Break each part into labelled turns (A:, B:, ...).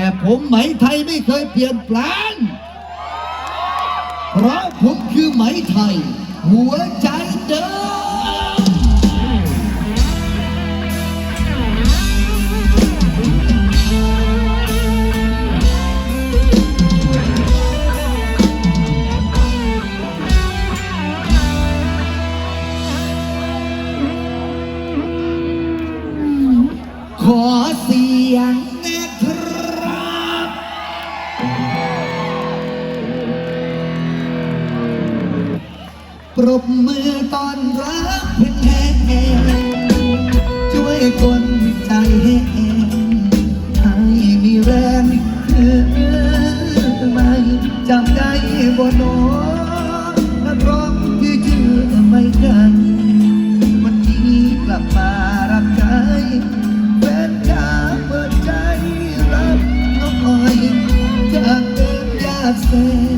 A: แต่ผมไหมไทยไม่เคยเปลี่ยนแปลง เพราะผมคือไหมไทย หัวใจเดิมขอเสียง รบมือตอนรับเพื่อนแท้ช่วยคนใจให้เองให้มีแรงคือไมาจำได้บนหนอนร้องคือชื่อไม่ได้วันนี้กลับมารักใจป็นจ้าเปิดใจ
B: รับน้องคอยจากเดินยากเส้น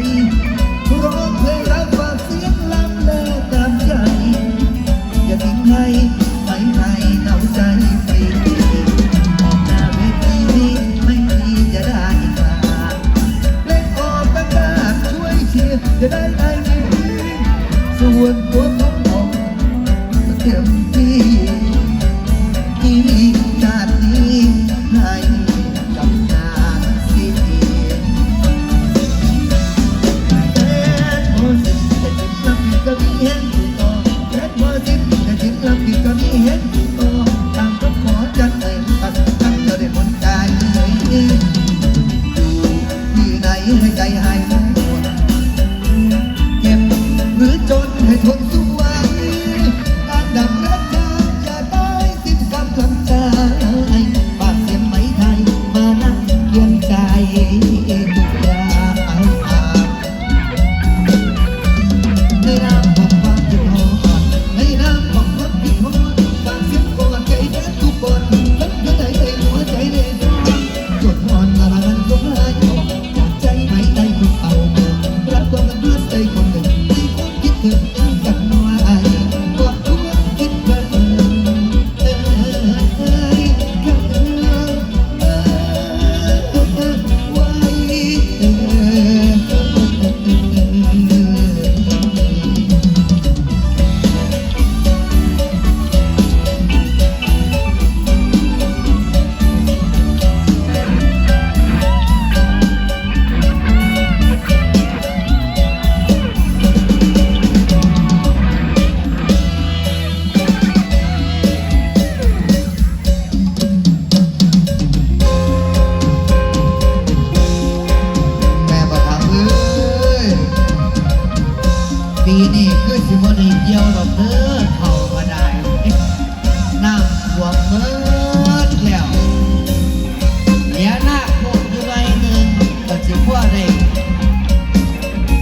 B: Lee.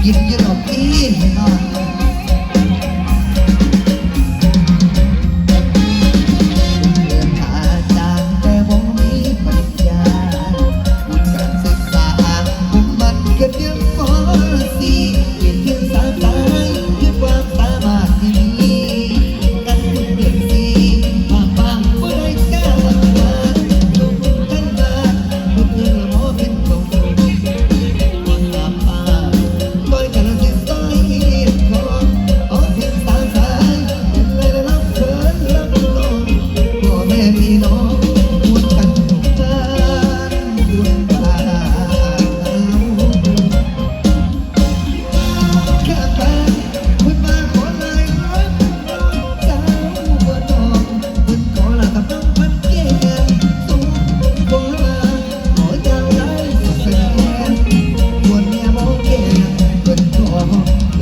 B: you, you know,
A: pain, you.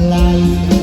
A: life.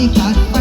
A: Hati-hati